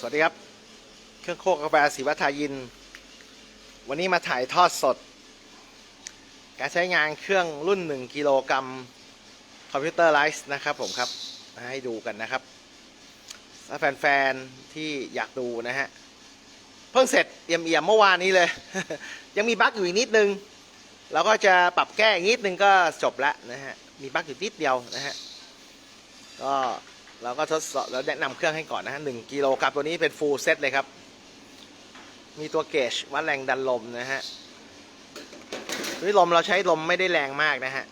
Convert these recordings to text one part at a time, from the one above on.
สวัสดีครับ เครื่องโคกกาแฟศิวัฒายิน วันนี้มาถ่ายทอดสด การใช้งานเครื่องรุ่น 1 กิโลกรัมคอมพิวเตอร์ไลซ์นะครับผมครับมาให้ดูกันนะครับถ้าแฟนๆ ที่อยากดูนะฮะ เพิ่งเสร็จเอี่ยมๆเมื่อวานนี้เลย ยังมีบั๊กอยู่อีกนิดนึง เราก็จะปรับแก้อีกนิดนึงก็จบละนะฮะ มีบั๊กอยู่นิดเดียวนะฮะ ก็ เราก็ทดสอบแล้วแนะนำเครื่องให้ก่อนนะฮะหนึ่งกิโลกรัมตัวนี้เป็นฟูลเซตเลยครับ มีตัวเกจวัดแรงดันลมนะฮะนี่ลมเราใช้ลมไม่ได้แรงมากนะฮะ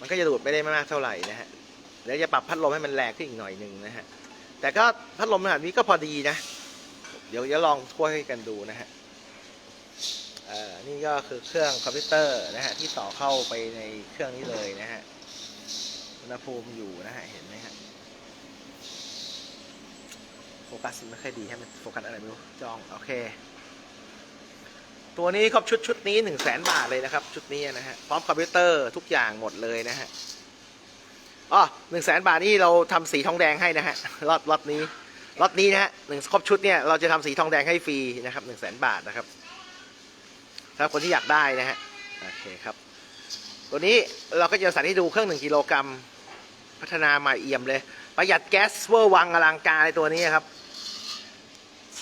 มันก็จะดูดไม่ได้มากเท่าไหร่นะฮะเดี๋ยวจะปรับพัดลมให้มันแรงขึ้นอีกหน่อยหนึ่งนะฮะ แต่ก็พัดลมขนาดนี้ก็พอดีนะ เดี๋ยวจะลองทั่วให้กันดูนะฮะนี่ก็คือเครื่องคอมพิวเตอร์นะฮะที่ต่อเข้าไปในเครื่องนี้เลยนะฮะ อุณหภูมิอยู่นะฮะ เห็นไหมฮะ กัสไม่ค่อยดีให้มันโฟกัสอะไรไม่รู้จองโอเค ตัวนี้ครบชุดชุดนี้หนึ่งแสนบาทเลยนะครับ ชุดนี้นะฮะพร้อมคอมพิวเตอร์ทุกอย่างหมดเลยนะฮะอ๋อหนึ่งแสนบาทนี่เราทำสีทองแดงให้นะฮะรอดรอดนี้รอดนี้นะฮะหนึ่งครบชุดเนี่ยเราจะทำสีทองแดงให้ฟรีนะครับหนึ่งแสนบาทนะครับสำหรับคนที่อยากได้นะฮะโอเคครับตัวนี้เราก็จะสาธิตให้ดูเครื่องหนึ่งกิโลกรัมพัฒนาใหม่เอี่ยมเลย ประหยัดแก๊สเวอร์วังอลังการในตัวนี้ครับ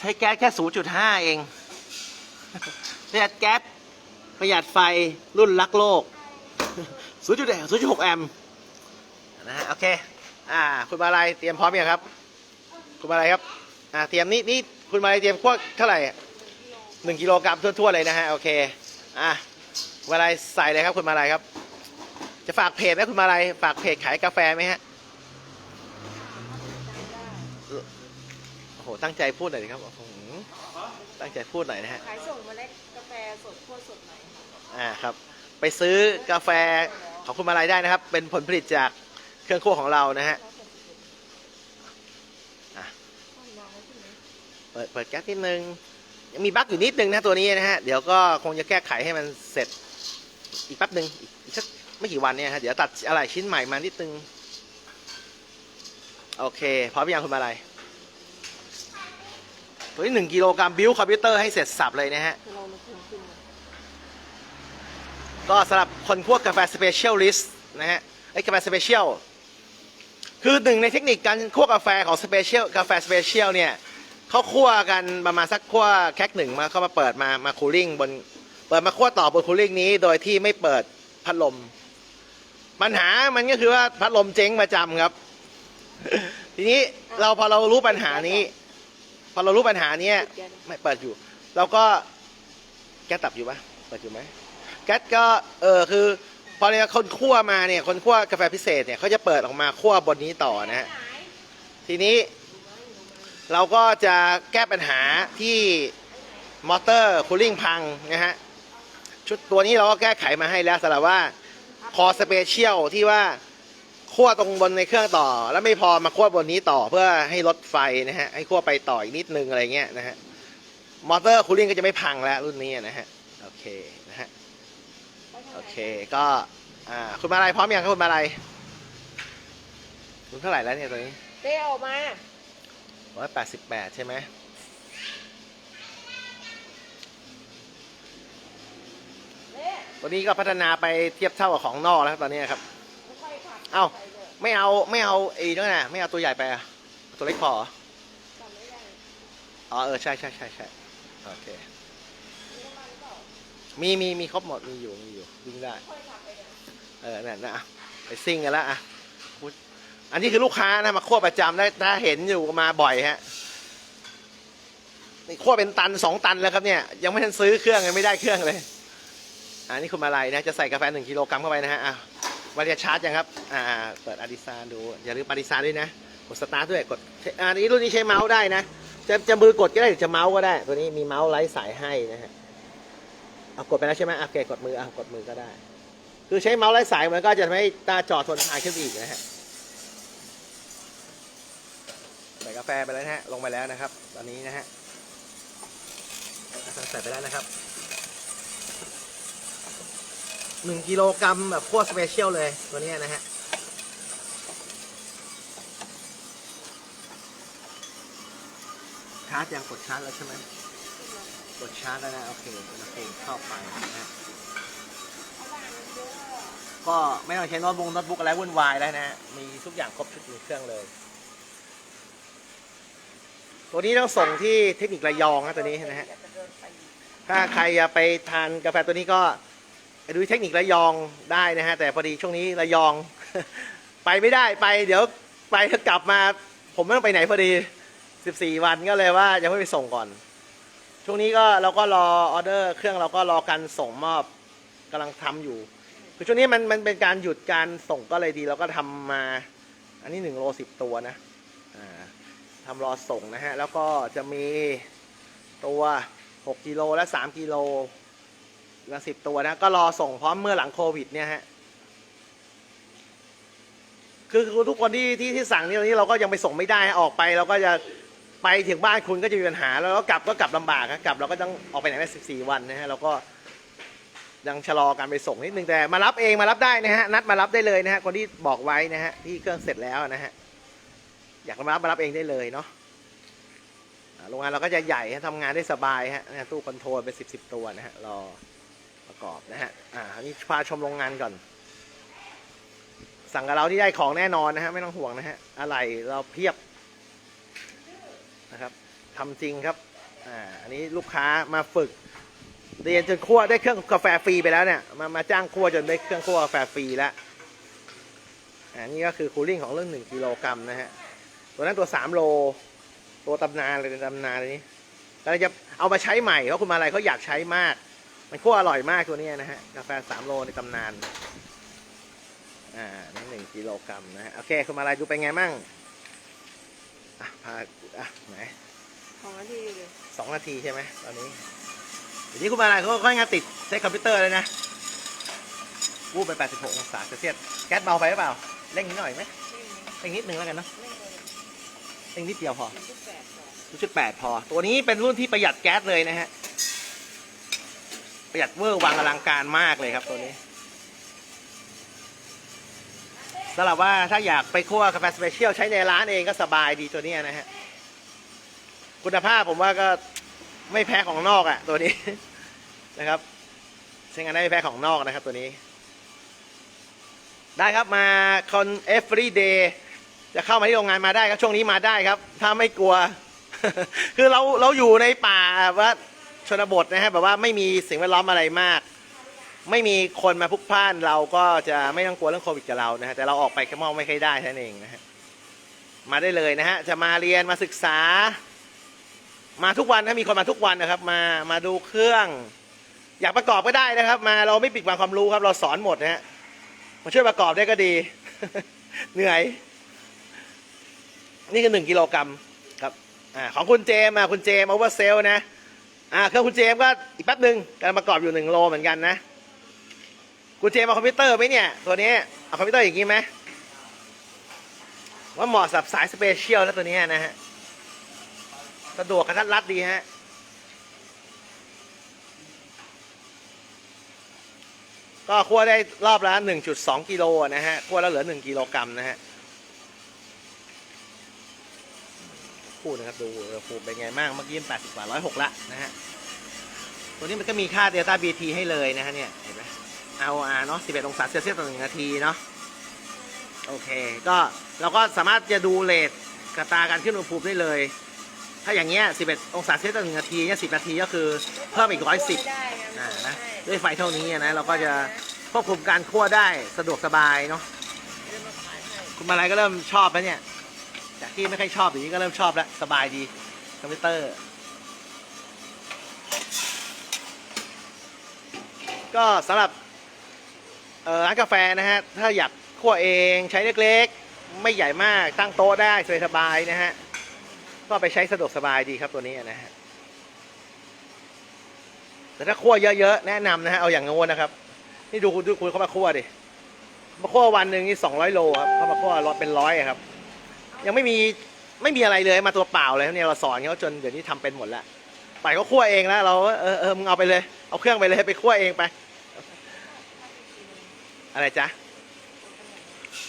ช้แก๊สแค่ 0.5 เอง ประหยัดแก๊ส ประหยัดไฟ รุ่นรักโลก0.1 0.6 แอมป์นะฮะ โอเค อ่า คุณมาลายเตรียมพร้อมยังครับ คุณมาลายครับ อ่า เตรียมนี่นี่คุณมาลายเตรียมพวกเท่าไหร่หนึ่งกิโลกรัมทั่วๆเลยนะฮะ โอเค อะมาลายใส่เลยครับคุณมาลายครับ จะฝากเพจไหมคุณมาลายฝากเพจขายกาแฟไหมฮะ โอ้โห ตั้งใจพูดหน่อยดิครับโอ้โหตั้งใจพูดหน่อยนะฮะ ขายส่งเมล็ดกาแฟสดขั้วสดไหนคะอ่าครับไปซื้อกาแฟของคุณมาลายได้นะครับ เป็นผลผลิตจากเครื่องคั่วของเรานะฮะอะเปิดเปิดแก๊สนิดนึงยังมีบั๊กอยู่นิดนึงนะตัวนี้นะฮะเดี๋ยวก็คงจะแก้ไขให้มันเสร็จอีกแป๊บหนึ่งอีกอีกสักไม่กี่วันเนี่ยฮะเดี๋ยวตัดอะไรชิ้นใหม่มานิดนึง โอเคพร้อมยังคุณมาลาย ตัวนี้หนึ่งกิโลกรัมบิวคอมพิวเตอร์ให้เสร็จสับเลยนะฮะ ก็สำหรับคนพวกกาแฟสเปเชียลลิสต์นะฮะไอ้กาแฟสเปเชียลคือหนึ่งในเทคนิคการคั่วกาแฟของสเปเชียลกาแฟสเปเชียลเนี่ยเขาคั่วกันประมาณสักคั่วแค็กหนึ่งมาเข้ามาเปิดมามาคูลิ่งบนเปิดมาคั่วต่อบนคูลิ่งนี้ โดยที่ไม่เปิดพัดลม ปัญหามันก็คือว่าพัดลมเจ๊งประจำครับ ทีนี้เราพอเรารู้ปัญหานี้ พอเรารู้ปัญหาเนี้ยไม่เปิดอยู่ เราก็แก๊สตับอยู่ปะเปิดอยู่ไหมแก๊สก็เออคือพอเนี่ยคนคั่วมาเนี่ยคนคั่วกาแฟพิเศษเนี่ยเขาจะเปิดออกมาคั่วบนนี้ต่อนะฮะทีนี้ เราก็จะแก้ปัญหาที่มอเตอร์คูลิ่งพังนะฮะชุดตัวนี้เราก็แก้ไขมาให้แล้วสำหรับว่าคอสเปเชียลที่ว่า คั่วตรงบนในเครื่องต่อ แล้วไม่พอมาคั่วบนนี้ต่อเพื่อให้ลดไฟนะฮะให้คั่วไปต่ออีกนิดนึงอะไรเงี้ยนะฮะมอเตอร์คูลิ่งก็จะไม่พังแล้วรุ่นนี้นะฮะโอเคนะฮะโอเคก็อ่าคุณมาลัยพร้อมยังครับคุณมาลัยคุณเท่าไหร่แล้วเนี่ยตอนนี้เต้ออกมาร้อยแปดสิบแปดใช่ไหมเต้ตัวนี้ก็พัฒนาไปเทียบเท่ากับของนอกแล้วครับตอนนี้ครับค่อยๆผัด เอ้าไม่เอาไม่เอาไอ้นั่นน่ะไม่เอาตัวใหญ่ไปอะตัวเล็กพอเหรอจำไม่ได้อ๋อเออใช่ใช่ใช่ใช่โอเค มีน้ำมันเปล่ามีมีมีครบหมดมีอยู่มีอยู่วิ่งได้ ค่อยผัดไปเนี่ยเออนั่นนะอะไปซิ่งกันแล้วอะพูดอันนี้คือลูกค้านะมาคั่วประจำได้ถ้าเห็นอยู่มาบ่อยฮะนี่คั่วเป็นตันสองตันแล้วครับเนี่ย ยังไม่ทันซื้อเครื่องยังไม่ได้เครื่องเลย อันนี้คุณมาลัยนะจะใส่กาแฟหนึ่งกิโลกรัมเข้าไปนะฮะอะ วันจะชาร์จยังครับ อ่า เปิดอาดิซานดู อย่าลืมอาดิซานด้วยนะ กดสตาร์ทด้วย กดอ่านี้รุ่นนี้ใช้เมาส์ได้นะ จะจะมือกดก็ได้หรือจะเมาส์ก็ได้ ตัวนี้มีเมาส์ไร้สายให้นะฮะ เอากดไปแล้วใช่ไหมอะโอเคกดมือ อะกดมือก็ได้ คือใช้เมาส์ไร้สายมันก็จะทำให้ตาจอทนทานขึ้นอีกนะฮะใส่กาแฟไปแล้วนะฮะ ลงไปแล้วนะครับ ตอนนี้นะฮะ ใส่ไปแล้วนะครับ หนึ่งกิโลกรัมแบบขั้วสเปเชียลเลยตัวนี้นะฮะชาร์จยังกดชาร์จแล้วใช่ไหมกดชาร์จแล้วนะ โอเคอุณหภูมิเข้าไปนะฮะก็ไม่ต้องใช้โน้ตบุ๊กโน้ตบุ๊กอะไรวุ่นวายแล้วนะฮะมีทุกอย่างครบชุดในเครื่องเลย ตัวนี้ต้องส่งที่เทคนิคระยองนะตัวนี้นะฮะถ้าใครจะไปทานกาแฟตัวนี้ก็ ดูเทคนิคระยองได้นะฮะแต่พอดีช่วงนี้ระยอง ไปไม่ได้ไปเดี๋ยวไปถ้ากลับมา ผมไม่ต้องไปไหนพอดี 14 วันก็เลยว่ายังไม่ไปส่งก่อน ช่วงนี้ก็เราก็รอออเดอร์ เครื่องเราก็รอการส่งมอบกำลังทำอยู่ คือช่วงนี้มันมันเป็นการหยุดการส่งก็เลยดีเราก็ทำมา อันนี้หนึ่งโลสิบตัวนะอ่าทำรอส่งนะฮะแล้วก็จะมีตัว 6กิโลและ 3กิโล ละสิบตัวนะ ก็รอส่งพร้อมเมื่อหลังโควิด เนี่ยฮะคือคือทุกคนที่ที่ที่สั่งนี่ตอนนี้เราก็ยังไปส่งไม่ได้ออกไปเราก็จะไปถึงบ้านคุณก็จะมีปัญหา แล้วก็กลับก็กลับลำบากครับกลับเราก็ต้องออกไปไหนได้สิบสี่วันนะฮะเราก็ยังชะลอการไปส่งนิดนึงแต่มารับเองมารับได้นะฮะนัดมารับได้เลยนะฮะคนที่บอกไว้นะฮะที่เครื่องเสร็จแล้วนะฮะอยากมารับมารับเองได้เลยเนาะโรงงานเราก็จะใหญ่ทำงานได้สบายฮะตู้คอนโทรลเป็นสิบสิบตัวนะฮะรอ ประกอบนะฮะ อ่านนี้พาชมโรงงานก่อน สั่งกับเราที่ได้ของแน่นอนนะฮะ ไม่ต้องห่วงนะฮะ อะไรเราเพียบนะครับทำจริงครับ อ่า อันนี้ลูกค้ามาฝึก เรียนจนคั่วได้เครื่องกาแฟฟรีไปแล้วเนี่ย มา มาจ้างคั่วจนได้เครื่องคั่วกาแฟฟรีแล้วอ่านี่ก็คือคูลิ่งของเรื่องหนึ่งกิโลกรัมนะฮะ ตัวนั้นตัวสามโล ตัวตำนานเลยตำนานเลยนี่เราจะเอามาใช้ใหม่เพราะคุณมาอะไรเขาอยากใช้มาก มันคั่วอร่อยมากตัวเนี้ยนะฮะ กาแฟสามโลในตำนาน อ่านี่หนึ่งกิโลกรัมนะฮะ โอเค คุณมาลายดูเป็นไงมั่ง อะ พา อะ ไหนของนาทีเลยสองนาทีใช่ไหมตอนนี้เดี๋ยวนี้คุณมาลายเขาค่อยงานติดใช้คอมพิวเตอร์เลยนะวูบไป 86 องศาเซลเซียสแก๊สเบาไปหรือเปล่า เร่งนิดหน่อยไหมไม่มีเร่งนิดหนึ่งแล้วกันเนาะไม่เลยเร่งนิดเดียวพอมันทุกแปดสอง0.8พอ ตัวนี้เป็นรุ่นที่ประหยัดแก๊สเลยนะฮะ ประหยัดเวอร์วังอลังการมากเลยครับตัวนี้สำหรับว่าถ้าอยากไปคั่วกาแฟสเปเชียลใช้ในร้านเองก็สบายดีตัวนี้นะฮะ คุณภาพผมว่าก็ไม่แพ้ของนอกอะ่ะ ตัวนี้นะครับใช้งานได้ไม่แพ้ของนอกนะครับตัวนี้ ได้ครับมาคอน every day จะเข้ามาที่โรงงานมาได้ครับช่วงนี้มาได้ครับ ถ้าไม่กลัว คือเราเราอยู่ในป่าว่า ชนบทนะฮะแบบว่าไม่มีสิ่งแวดล้อมอะไรมาก ไม่มีคนมาพลุกพล่านเราก็จะไม่ต้องกลัวเรื่องโควิดกับเรานะฮะแต่เราออกไปข้างนอกไม่ค่อยได้แค่นั้นเองนะฮะมาได้เลยนะฮะจะมาเรียนมาศึกษา มาทุกวันนะมีคนมาทุกวันนะครับ มามาดูเครื่อง อยากประกอบก็ได้นะครับ มาเราไม่ปิดบังความรู้ครับ เราสอนหมดนะฮะมาช่วยประกอบได้ก็ดี เหนื่อย นี่คือหนึ่งกิโลกรัมครับอ่าของคุณเจมอะคุณเจมโอเวอร์เซลนะ อ่าเครื่องคุณเจมก็อีกแป๊บหนึ่งกำลังประกอบอยู่หนึ่งโลเหมือนกันนะคุณเจมเอาคอมพิวเตอร์ไหมเนี่ย ตัวนี้เอาคอมพิวเตอร์อย่างนี้ไหมว่าเหมาะสับสายสเปเชียลนะตัวนี้นะฮะสะดวกกระทัดรัดดีฮะก็คั่วได้รอบละ1.2กิโลนะฮะคั่วแล้วเหลือ 1กิโลกรัมนะฮะ พูดนะครับ ดูอุณหภูมิเป็นไงบ้างเมื่อกี้แปดสิบกว่าร้อยหกละนะฮะ ตัวนี้มันก็มีค่า Delta BT ให้เลยนะฮะเนี่ย เห็นไหม ROR เนาะ11องศาเซลเซียสต่อหนึ่งนาทีเนาะ โอเค ก็เราก็สามารถจะดูเลทกระตาการขึ้นอุณหภูมิได้เลย ถ้าอย่างเงี้ย11องศาเซลเซียสต่อหนึ่งนาทีเนี่ย10นาทีก็คือเพิ่มอีก110ไม่ได้อ่านะด้วยไฟเท่านี้นะเราก็จะควบคุมการคั่วได้สะดวกสบายเนาะคุณมาลัยก็เริ่มชอบแล้วเนี่ย จากที่ไม่ค่อยชอบอย่างนี้ก็เริ่มชอบแล้ว สบายดีคอมพิวเตอร์ ก็สำหรับร้านกาแฟนะฮะ ถ้าอยากคั่วเองใช้เล็กๆ ไม่ใหญ่มากตั้งโต๊ะได้สบายๆนะฮะ ก็ไปใช้สะดวกสบายดีครับตัวนี้นะฮะแต่ถ้าคั่วเยอะๆ แนะนำนะฮะ เอาอย่างงูนะครับ นี่ดูคุณดูคุณเขามาคั่วดิ มาคั่ววันหนึ่งนี่สองร้อยโลครับเขามาคั่วรถเป็นร้อยครับ ยังไม่มีไม่มีอะไรเลยมาตัวเปล่าเลยเนี่ยเราสอนเขาจนเดี๋ยวนี้ทำเป็นหมดแล้วไปเขาคั่วเองแล้วเราเออเออมึงเอาไปเลย เอาเครื่องไปเลยไปคั่วเองไป อะไรจ๊ะ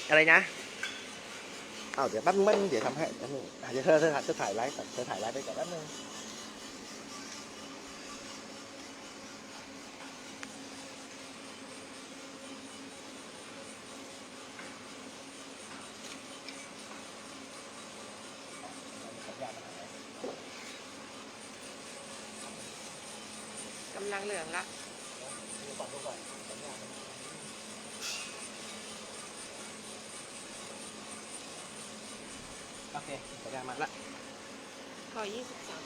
อะไรนะเอาเดี๋ยวแป๊บนึงแป๊บนึงเดี๋ยวทำให้แป๊บนึงอะเดี๋ยวเธอเธอเธอถ่ายไลฟ์ก่อนเธอถ่ายไลฟ์ไปก่อนแป๊บนึงสัญญาณมันหาย กำลังเหลื องละดูก่อนดูก่อนสัญญาณมันโอเคสัญญาณมาละขอยี่สิบสาม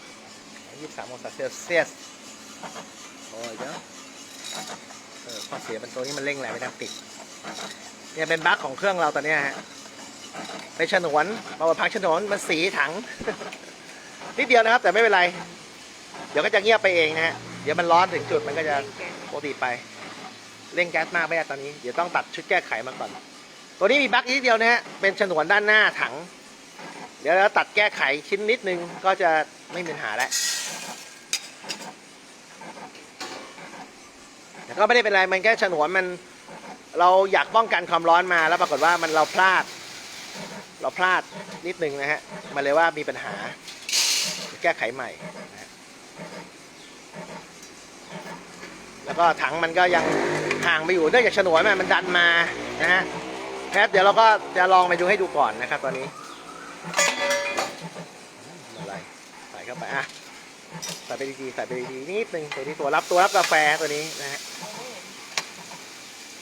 ยี่สิบสามองศาเซลเซียสโอ้ยเดี๋ยวเออข้อเสียเป็นตัวนี้มันเร่งแรงไม่ได้ติดเนี่ยเป็นบั๊กของเครื่องเราตอนเนี้ยฮะไปฉนวนมาพักฉนวนมันสีถังนิดเดียวนะครับ แต่ไม่เป็นไร เดี๋ยวก็จะเงียบไปเองนะฮะเดี๋ยวมันร้อนถึงจุดมันก็จะปกติไป เร่งแก๊สมากไม่ได้ตอนนี้ เดี๋ยวต้องตัดชุดแก้ไขมาก่อน ตัวนี้มีบั๊กนิดเดียวนะฮะ เป็นฉนวนด้านหน้าถัง เดี๋ยวเราตัดแก้ไขชิ้นนิดนึงก็จะไม่มีปัญหาแล้วแต่ก็ไม่ได้เป็นไร มันแค่ฉนวนมันเราอยากป้องกันความร้อนมาแล้วปรากฏว่ามันเราพลาด เราพลาดนิดนึงนะฮะมันเลยว่ามีปัญหา แก้ไขใหม่นะฮะ แล้วก็ถังมันก็ยังห่างไปอยู่เนื่องจากฉนวนมันมันดันมานะฮะแพทเดี๋ยวเราก็จะลองไปดูให้ดูก่อนนะครับ ตอนนี้อะไรใส่เข้าไปอะใส่ไปดีๆใส่ไปดีๆนิดนึงตัวนี้ตัวรับตัวรับกาแฟตัวนี้นะฮะ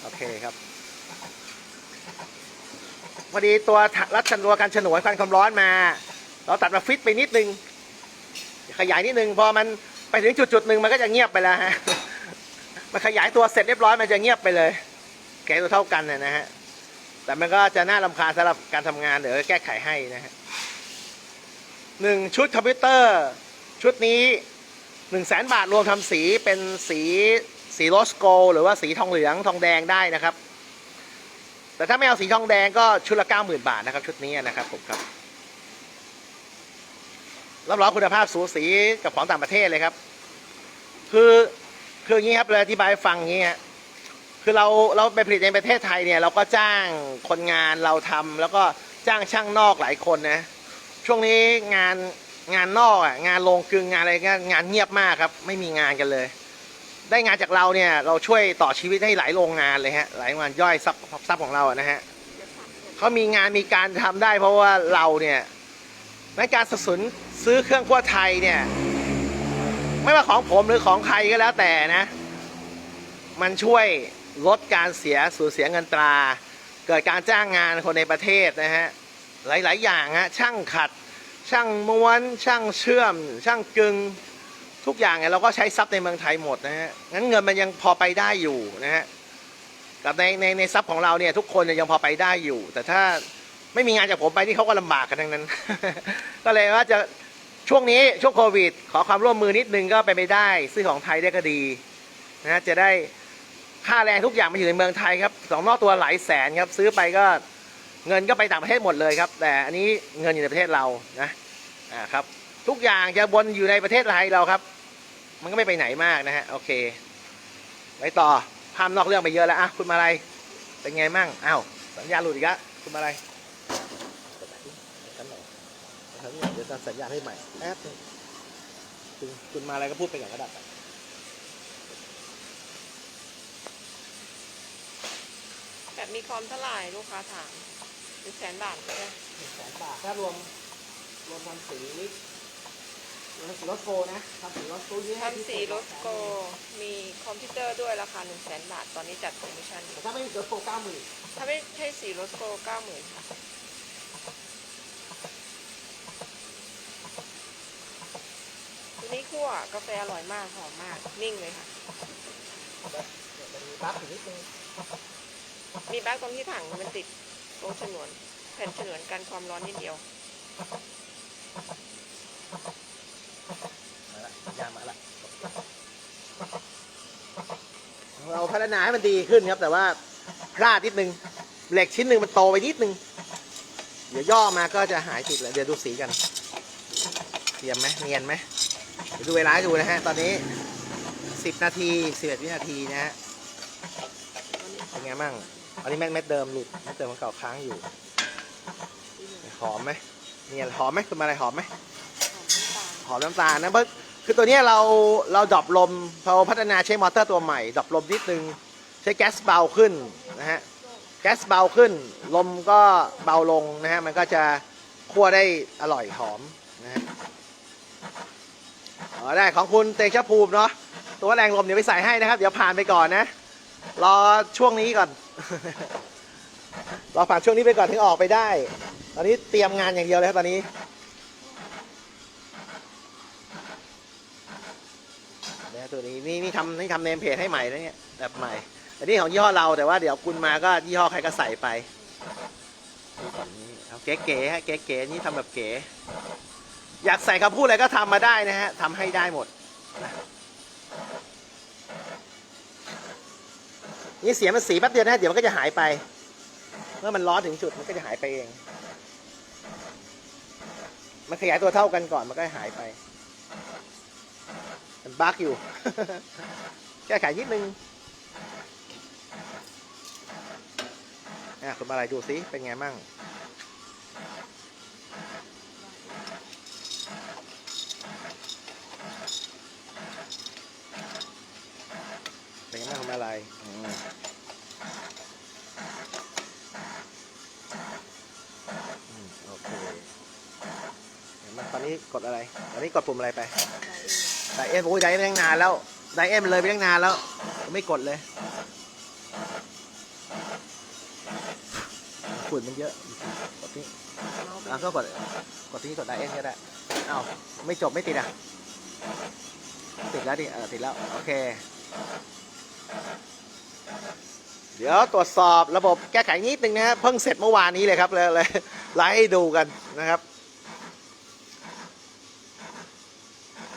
โอเคครับพอดีตัวรัดชันตัวกันฉนวนควันความร้อนมา เราตัดมาฟิตไปนิดนึง ขยายนิดนึงพอมันไปถึงจุดจุดๆหนึ่งมันก็จะเงียบไปแล้วฮะ มันขยายตัวเสร็จเรียบร้อยมันจะเงียบไปเลยแกะตัวเท่ากันนะนะฮะแต่มันก็จะน่ารำคาญสำหรับการทำงานเดี๋ยวแก้ไขให้นะฮะหนึ่งชุดคอมพิวเตอร์ ชุดนี้หนึ่งแสนบาทรวมทำสีเป็นสีสีโรสโกลหรือว่าสีทองเหลืองทองแดงได้นะครับ แต่ถ้าไม่เอาสีทองแดงก็ชุดละเก้าหมื่นบาทนะครับ ชุดนี้นะครับผมครับรับรองคุณภาพสูสีกับของต่างประเทศเลยครับ คือ คืออย่างนี้ครับเลยอธิบายให้ฟังอย่างนี้ฮะคือเราเราไปผลิตในประเทศไทยเนี่ย เราก็จ้างคนงานเราทำแล้วก็จ้างช่างนอกหลายคนนะ ช่วงนี้งานงานนอกอะงานโรงกลึงงานอะไรก็งานเงียบมากครับ ไม่มีงานกันเลย ได้งานจากเราเนี่ยเราช่วยต่อชีวิตให้หลายโรงงานเลยฮะหลายงานย่อยซับซับของเราอะนะฮะเขามีงานมีการทำได้ เพราะว่าเราเนี่ยในการสนับสนุนซื้อเครื่องครัวไทยเนี่ย ไม่ว่าของผมหรือของใครก็แล้วแต่นะ มันช่วยลดการเสียสูญเสียเงินตรา เกิดการจ้างงานคนในประเทศนะฮะ หลาย ๆ อย่างฮะ ช่างขัด ช่างม้วน ช่างเชื่อม ช่างกึง ทุกอย่างเนี่ยเราก็ใช้ทรัพย์ในเมืองไทยหมดนะฮะ งั้นเงินมันยังพอไปได้อยู่นะฮะ กับในในในทรัพย์ของเราเนี่ยทุกคนยังพอไปได้อยู่ แต่ถ้าไม่มีงานจากผมไปที่เขาก็ลำบากกันทั้งนั้น ก็เลยว่าจะ ช่วงนี้ช่วงโควิด ขอความร่วมมือนิดนึงก็ไปนไปได้ ซื้อของไทยได้ก็ดีนะจะได้ค่าแรงทุกอย่างมาอยู่ในเมืองไทยครับสองนอกตัวหลายแสนครับ ซื้อไปก็เงินก็ไปต่างประเทศหมดเลยครับ แต่อันนี้เงินอยู่ในประเทศเรานะอ่าครับ ทุกอย่างจะบนอยู่ในประเทศไทยเราครับ มันก็ไม่ไปไหนมากนะฮะโอเคไปต่อพามนอกเรื่องไปเยอะแล้วอะคุณมาอะไรเป็นไงมั่งอ้าวสัญญาณหลุดอีกแล้วคุณมาอะไรเดี๋ ยวจะสัญญาณให้ใหม่แป๊บนึงคุณคุณมาอะไรก็พูดไปก่อนก็ได้แบบมีความเท่าไหร่ลูกค้าถามหนึ่งแสนบาทใช่ไหมหนึ่งแสนบาท ถ้ารวมรวมทำสีรวมทำสีรถโฟนะทำสีรถโฟเยอะทำสีรถโกมีคอมพิวเตอร์ด้วยราคาหนึ่งแสนบาท ตอนนี้จัดโปรโมชั่นอยู่แต่ถ้าไม่มีรถโฟเก้าหมื่นถ้าไม่ใช่สีรถโกเก้าหมื่นค่ะ นี้คั่วกาแฟอร่อยมากหอมมาก นิ่งเลยค่ะ มีบัฟอยู่นิดนึงมีแบ็คตรงที่ถังมันติดตรงฉนวนแผ่นฉนวนกันความร้อนนิดเดียว มาละยางมาละเราพัฒนาให้มันดีขึ้นครับ แต่ว่าพลาดนิดนึง เหล็กชิ้นหนึ่งมันโตไปนิดนึง เดี๋ยวย่อมาก็จะหายติดแล้วเดี๋ยวดูสีกันเทียมไหมเนียนไหม ดูเวลาให้ดูนะฮะ ตอนนี้ 10 นาที11วินาทีนะฮะ เป็นไงบ้างอันนี้แม็กเม็ดเดิมหลุดเม็ดเดิมของเก่าค้างอยู่ หอมไหมเนี่ยหอมไหมคุณมาอะไรหอมไหมหอมน้ำตาลนะเพราะคือตัวเนี้ยเราเราดรอปลมเราพัฒนาใช้มอเตอร์ตัวใหม่ดรอปลมนิดนึง ใช้แก๊สเบาขึ้นนะฮะแก๊สเบาขึ้น ลมก็เบาลงนะฮะมันก็จะคั่วได้อร่อยหอมนะฮะ อ๋อได้ของคุณเตชะภูมิเนาะตัวแรงลมเดี๋ยวไปใส่ให้นะครับ เดี๋ยวผ่านไปก่อนนะ รอช่วงนี้ก่อน รอผ่านช่วงนี้ไปก่อนถึงออกไปได้ ตอนนี้เตรียมงานอย่างเดียวเลยครับตอนนี้นะตัวนี้นี่นี่ทำนี่ทำเนมเพจให้ใหม่นะเนี่ยแบบใหม่แต่นี่ของยี่ห้อเราแต่ว่าเดี๋ยวคุณมาก็ยี่ห้อใครก็ใส่ไปเอาเก๋ๆฮะเก๋ๆนี่ทำแบบเก๋ อยากใส่คำพูดอะไรก็ทำมาได้นะฮะทำให้ได้หมดนี่เสียมันสีแป๊บเดียวนะฮะเดี๋ยวมันก็จะหายไป เมื่อมันร้อนถึงจุดมันก็จะหายไปเอง มันขยายตัวเท่ากันก่อนมันก็หายไป มันบั๊กอยู่ แก้ไขนิดนึงอะคุณมาอะไรดูซิเป็นไงมั่ง เป็นไงบ้างคุณมาอะไรอืมโอเคเห็นตอนนี้กดอะไร ตอนนี้กดปุ่มอะไรไปไดเอ็มโอ้ยไดเอ็มตั้งนานแล้วไดเอ็มเลยไปตั้งนานแล้ว ไม่กดเลยฝุ่นมันเยอะ กดนี้อะก็กด กดที่กดไดเอ็มก็ได้อ้าไม่จบไม่ติดอะ ติดแล้วดิ เออติดแล้ว โอเค เดี๋ยวตรวจสอบระบบแก้ไขนิดนึงนะฮะเพิ่งเสร็จเมื่อวานนี้เลยครับเลยเลยไลฟ์ให้ดูกันนะครับ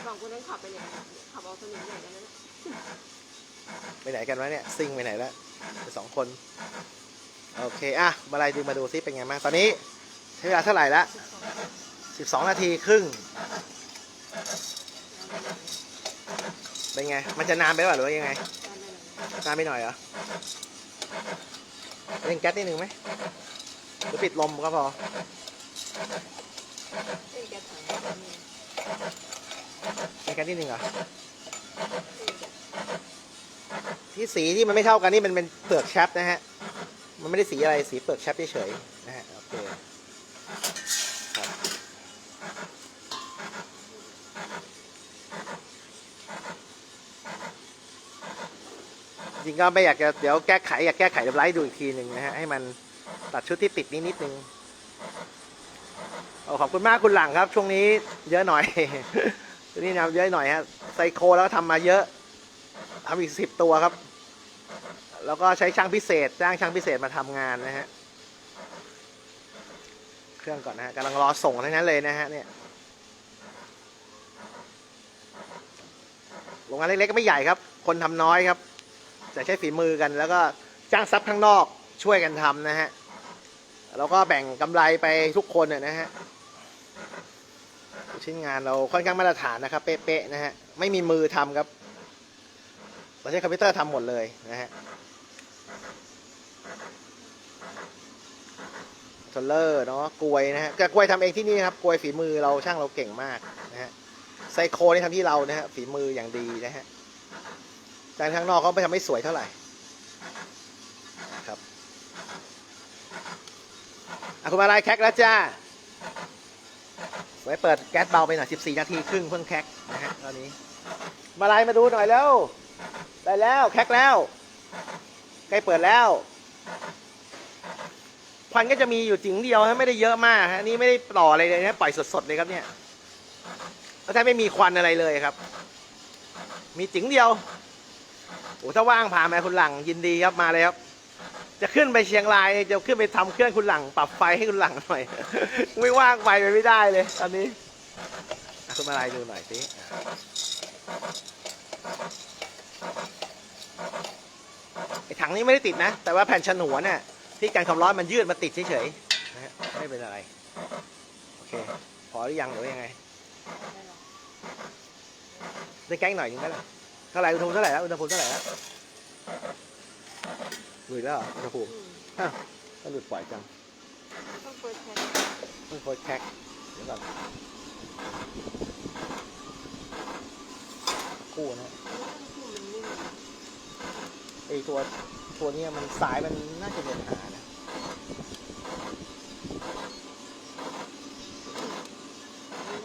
สองคนนั้นขับไปไหนขับเอาสนุกไหนกันนะไปไหนกันวะเนี่ยซิ่งไปไหนแล้วไปสองคน โอเคอะมาไล่ดึงมาดูซิเป็นไงบ้างตอนนี้ใช้เวลาเท่าไหร่ละ12นาทีครึ่ง เป็นไง มันจะนานไปหรือเปล่าหรือว่ายังไง นานไปหน่อยเหรอเร่งแก๊สนิดหนึ่งไหมหรือปิดลมก็พอเอ้ยแกถังเร่งแก๊สนิดหนึ่งเหรอที่สีที่มันไม่เท่ากันนี่มันเป็นเปลือกแชปนะฮะ มันไม่ได้สีอะไรสีเปลือกแชปเฉยๆนะฮะ โอเคครับ จริงก็ไม่อยากจะเดี๋ยวแก้ไขอยากแก้ไขเดี๋ยวไลฟ์ดูอีกทีหนึ่งนะฮะให้มันตัดชุดที่ติดนิดนิดนึงโอ้ขอบคุณมากคุณหลังครับ ช่วงนี้เยอะหน่อยช่วงนี้นะเยอะหน่อยฮะไซโคแล้วก็ทำมาเยอะทำอีกสิบตัวครับ แล้วก็ใช้ช่างพิเศษจ้างช่างพิเศษมาทำงานนะฮะเครื่องก่อนนะฮะกำลังรอส่งทั้งนั้นเลยนะฮะเนี่ยโรงงานเล็กๆก็ไม่ใหญ่ครับ คนทำน้อยครับ แต่ใช้ฝีมือกันแล้วก็จ้างซับข้างนอกช่วยกันทำนะฮะแล้วก็แบ่งกำไรไปทุกคนน่ะนะฮะชิ้นงานเราค่อนข้างมาตรฐานนะครับ เป๊ะๆนะฮะไม่มีมือทำครับเราใช้คอมพิวเตอร์ทำหมดเลยนะฮะโทรลเลอร์เนาะกลวยนะฮะแต่กลวยทำเองที่นี่นะครับกลวยฝีมือเราช่างเราเก่งมากนะฮะไซโคนี่ทำที่เรานะฮะฝีมืออย่างดีนะฮะ แต่ข้างนอกเขาไม่ทำไม่สวยเท่าไหร่ครับอะคุณมาลายแคคแล้วจ้าไว้เปิดแก๊สเบาไปหน่อย 14 นาทีครึ่งเพิ่งแคคนะฮะตอนนี้ มาลายมาดูหน่อยแล้ว ได้แล้วแคคแล้วใกล้เปิดแล้วควันก็จะมีอยู่จิ๋งเดียวฮะไม่ได้เยอะมากฮะนี่ไม่ได้ต่ออะไรเลยนะปล่อยสดๆเลยครับเนี่ยแล้วแทบไม่มีควันอะไรเลยครับ มีจิ๋งเดียว โอ้ถ้าว่างผ่านมาคุณหลังยินดีครับมาเลยครับ จะขึ้นไปเชียงรายจะขึ้นไปทำเครื่องคุณหลัง ปรับไฟให้คุณหลังหน่อย ไม่ว่างไปไปไม่ได้เลยตอนนี้คุณมาลายดูหน่อยสิไอถังนี้ไม่ได้ติดนะ แต่ว่าแผ่นฉนวนเนี่ยที่การความร้อนมันยืดมาติดเฉยๆนะฮะไม่เป็นอะไร โอเค พอหรือยังหรือยังไง ได้แก้งหน่อยนึงไหมล่ะ เท่าไหร่อุณหภูมิเท่าไหร่แล้วอุณหภูมิเท่าไหร่แล้วหลุดแล้วเหรออุณหภูมิฮะต้องหลุดปล่อยจังต้องเปิดแทนเพิ่งโคดแคกเดี๋ยวก่อนคู่นะ ไอตัวตัวเนี้ยมันสายมันน่าจะมีปัญหานะ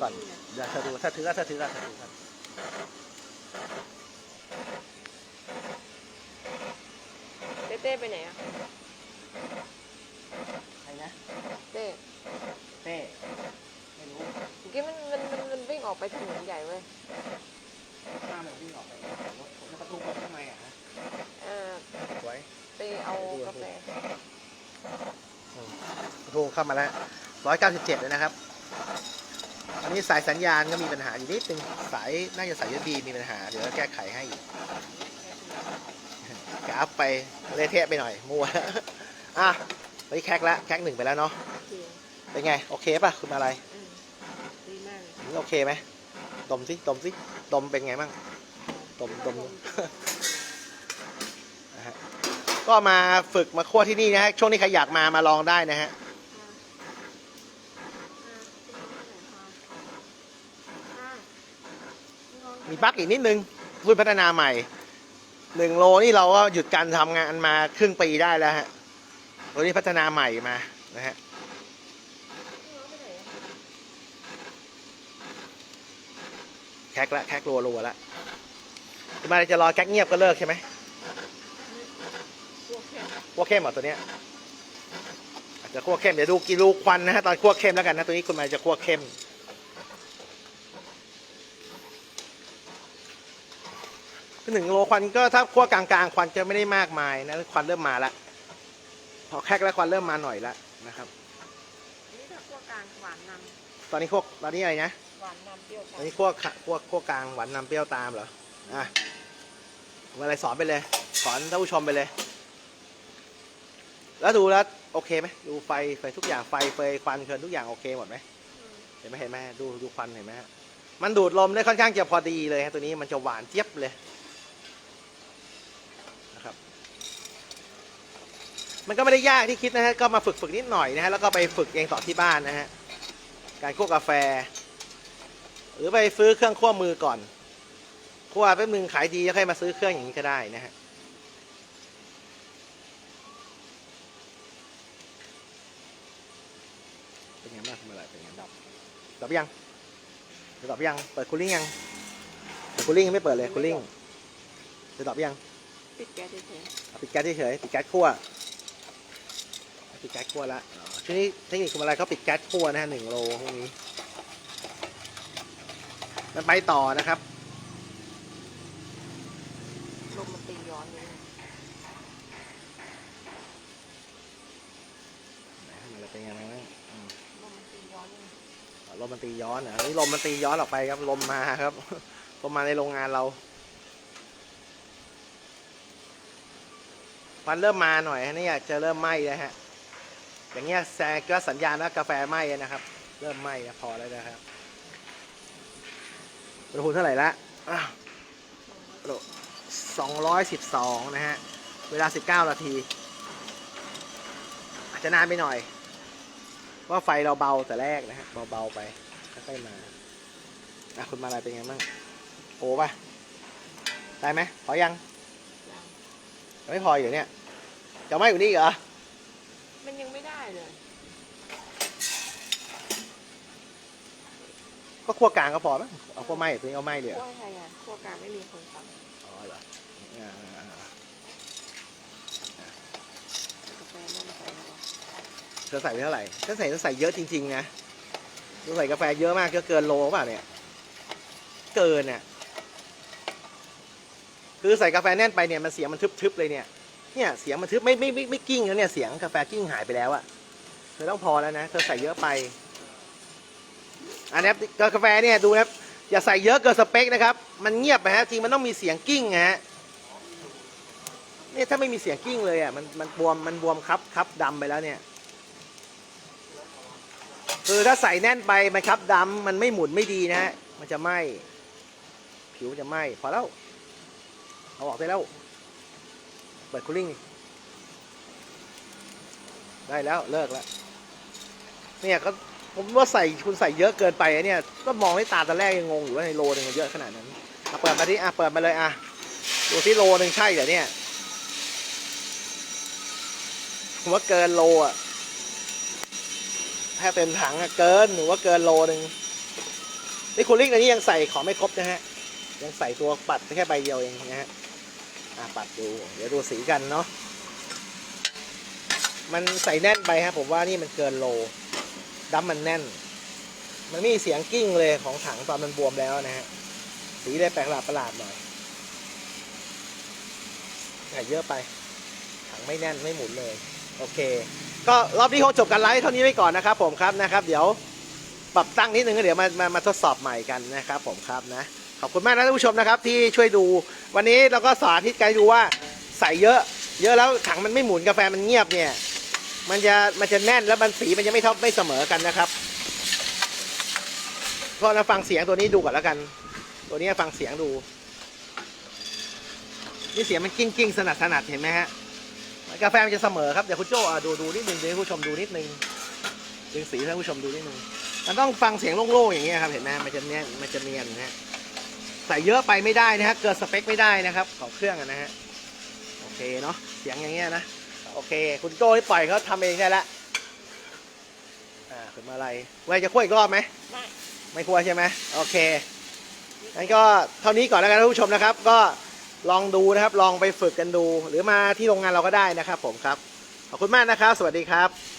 ก่อนเดี๋ยวเธอดูถ้าถือก็ถ้าถือก็ถ้าถือก็ เต้เต้ไปไหนอะใครนะเต้เต้ไม่รู้เมื่อกี้มันมันมันมันวิ่งออกไปถนนใหญ่เว้ยข้ามมันวิ่งออกไปรถผมจะประตูเปิดข้างในอะฮะเออสวยไปเอากาแฟประตูเข้ามาแล้วร้อยเก้าสิบเจ็ดเลยนะครับอันนี้สายสัญญาณก็มีปัญหาอยู่นิดนึงสายน่าจะสาย USB มีปัญหาเดี๋ยวแก้ไขให้อีก กราฟไปเละเทะไปหน่อยมัวอะไปแคกแล้วแคกหนึ่งไปแล้วเนาะโอเคเป็นไง โอเคป่ะคุณมาอะไรอืมดีมากเลยนี่โอเคไหมดมสิดมสิดมเป็นไงบ้างดมดมนะฮะก็มาฝึกมาคั่วที่นี่นะฮะช่วงนี้ใครอยากมามาลองได้นะฮะมีปลั๊กอีกนิดนึงรุ่นพัฒนาใหม่ หนึ่งโลนี่เราก็หยุดการทำงานมาครึ่งปีได้แล้วฮะตัวนี้พัฒนาใหม่มานะฮะแคกละแคกรัวรัวๆละทำไมจะรอแคกเงียบก็เลิกใช่ไหมพวกแค่คั่วเข้มเหรอตัวเนี้ยอาจจะคั่วเข้มเดี๋ยวดูกี่ลูกควันนะฮะตอนคั่วเข้มแล้วกันนะตัวนี้คุณมาจะคั่วเข้มคือ หนึ่งโลควันก็ถ้าคั่วกลางๆควันจะไม่ได้มากมายนะควันเริ่มมาละพอแคกแล้วควันเริ่มมาหน่อยละนะครับ นี่ถ้าพวกกลางหวานนตอนนี้คั่วตอนนี้อะไรนะำหวานนำเปรี้ยวตอนนี้คั่วขะคั่วคั่วกลางหวานนำเปรี้ยวตามเหรออะอะไรสอนไปเลย สอนท่านผู้ชมไปเลย แล้วดูแล้วโอเคไหมดูไฟไฟทุกอย่างไฟเฟยควันเคินทุกอย่างโอเคหมดไหมเห็นไหมเห็นไหมดูดูควันเห็นไหมฮะมันดูดลมได้ค่อนข้างจะพอดีเลยฮะตัวนี้มันจะหวานเจี๊ยบเลยนะครับ มันก็ไม่ได้ยากที่คิดนะฮะ ก็มาฝึกฝึกนิดหน่อยนะฮะ แล้วก็ไปฝึกเองต่อที่บ้านนะฮะ การคั่วกาแฟ หรือไปซื้อเครื่องคั่วมือก่อน คั่วแป๊บนึงขายดีแล้วค่อยมาซื้อเครื่องอย่างนี้ก็ได้นะฮะ เป็นไงบ้างทำอะไรเป็นไงดับ ดับยังจะดับยัง เปิดคูลิ่งยังเปิดคูลิ่งยังไม่เปิดเลยคูลิ่งจะดับยัง ปิดแก๊สเฉยเอาปิดแก๊สเฉยๆปิดแก๊สคั่ว ปิดแก๊สคั่วละทีนี้เทคนิคของอะไรเขาปิดแก๊สคั่วนะฮะหนึ่งโลพวกนี้ มันไปต่อนะครับๆลมมันตีย้อนเลยมันเป็นยังไงบ้างอืมลมมันตีย้อนเลยลมมันตีย้อนเหรอะนี่ลมมันตีย้อนออกไปครับ ลมมาครับลมมาในโรงงานเราควันเริ่มมาหน่อยฮะนี่จะเริ่มไหม้แล้วฮะ อย่างเงี้ยแซงก็สัญญาณว่ากาแฟไหม้แล้วนะครับ เริ่มไหม้พอแล้วนะครับอุณหภูมิเท่าไหร่ละสองร้อยสิบสองนะฮะ เวลาสิบเก้านาที อาจจะนานไปหน่อย ว่าไฟเราเบาแต่แรกนะฮะ เบาๆไปค่อยๆมาอะคุณมาอะไรเป็นไงบ้างโอ้ป่ะ ได้ไหมพอยังยังไม่พออยู่เนี่ย จะไม่อยู่นี่เหรอ มันยังไม่ได้เลย ก็คั่วกลางก็พอมั้งเอาคั่วไหม้ตัวนี้เอาไหม้เลยเหรอว่าไงอะพวกกลางไม่มีคนฟังอ๋อเหรออ่าอ่าอ่ากาแฟนั่นไปแล้วอะเธอใส่ไปเท่าไหร่ถ้าใส่ต้องใส่เยอะจริงๆนะเธอใส่กาแฟเยอะมากก็เกินโลเปล่ะเนี่ย เกินเนี่ยคือใส่กาแฟแน่นไปเนี่ยมันเสียงมันทึบๆเลยเนี่ย เนี่ยเสียงมันทึบไม่ไม่ไม่ไม่กิ้งแล้วเนี่ยเสียงกาแฟกิ้งหายไปแล้วอะเธอต้องพอแล้วนะเธอใส่เยอะไปอันนี้กาแฟเนี่ยดูนะครับอย่าใส่เยอะเกินสเปคนะครับ มันเงียบไปฮะจริงมันต้องมีเสียงกิ้งฮะเนี่ยถ้าไม่มีเสียงกิ้งเลยอะมันมันบวมมันบวมครับครับดำไปแล้วเนี่ย คือถ้าใส่แน่นไปมันครับดำมันไม่หมุนไม่ดีนะฮะมันจะไหม้ผิวจะไหม้พอแล้วเอาออกได้แล้ว ปิดคูลิ่งได้แล้วเลิกแล้วเนี่ยก็ผมว่าใส่คุณใส่เยอะเกินไปอะเนี่ย ก็มองให้ตาตอนแรกยังงงอยู่ว่าในโลนึงเยอะขนาดนั้นอะเปิดมาที่อะเปิดมาเลยอะดูที่โลนึงใช่เหรอเนี่ยผมว่าเกินโลอะถ้าเต็มถังอะเกินหรือว่าเกินโลนึงนี่คุณลิกอันนี้ยังใส่ของไม่ครบนะฮะยังใส่ตัวปัดแค่ใบเดียวเองนะฮะ ปัดดู เดี๋ยวดูสีกันเนาะ มันใส่แน่นไปครับผมว่านี่มันเกินโลดัมมันแน่น มันมีเสียงกิ้งเลยของถังตอนมันบวมแล้วนะฮะ สีเลยแปลกประหลาดประหลาดหน่อยใส่เยอะไป ถังไม่แน่นไม่หมุนเลย โอเค ก็รอบนี้คงจบการไลฟ์เท่านี้ไว้ก่อนนะครับผมครับนะครับ เดี๋ยวปรับตั้งนิดนึงแล้วเดี๋ยวมามามาทดสอบใหม่กันนะครับผมครับนะ อบคุณมากนะท่านผู้ชมนะครับ ที่ช่วยดู วันนี้เราก็สาธิตกันดูว่าใส่เยอะ เยอะแล้วถังมันไม่หมุนกาแฟมันเงียบเนี่ย มันจะมันจะแน่นแล้วมันสีมันจะไม่เท่าไม่เสมอกันนะครับก็นะฟังเสียงตัวนี้ดูก่อนแล้วกัน ตัวนี้ฟังเสียงดู นี่เสียงมันกิ้งกิ้งสนัดสนัดเห็นไหมฮะกาแฟมันจะเสมอครับเดี๋ยวคุณโจอะดูดูนิดนึงเดี๋ยวให้ผู้ชมดูนิดนึงดึงสีให้ผู้ชมดูนิดนึงมันต้องฟังเสียงโล่งๆอย่างเงี้ยครับเห็นไหมมันจะเนียนมันจะเนียนนะฮะ ใส่เยอะไปไม่ได้นะฮะเกินสเปคไม่ได้นะครับของเครื่องอะนะฮะโอเคเนาะเสียงอย่างเงี้ยนะโอเค คุณโจ้ที่ปล่อยเขาทำเองได้ละอ่าขึ้นมาอะไรไว้จะคั่วอีกรอบไหมไม่ไม่คั่วใช่ไหมโอเคงั้นก็เท่านี้ก่อนแล้วกันท่านผู้ชมนะครับ ก็ลองดูนะครับ ลองไปฝึกกันดู หรือมาที่โรงงานเราก็ได้นะครับ ผมครับขอบคุณมากนะครับ สวัสดีครับ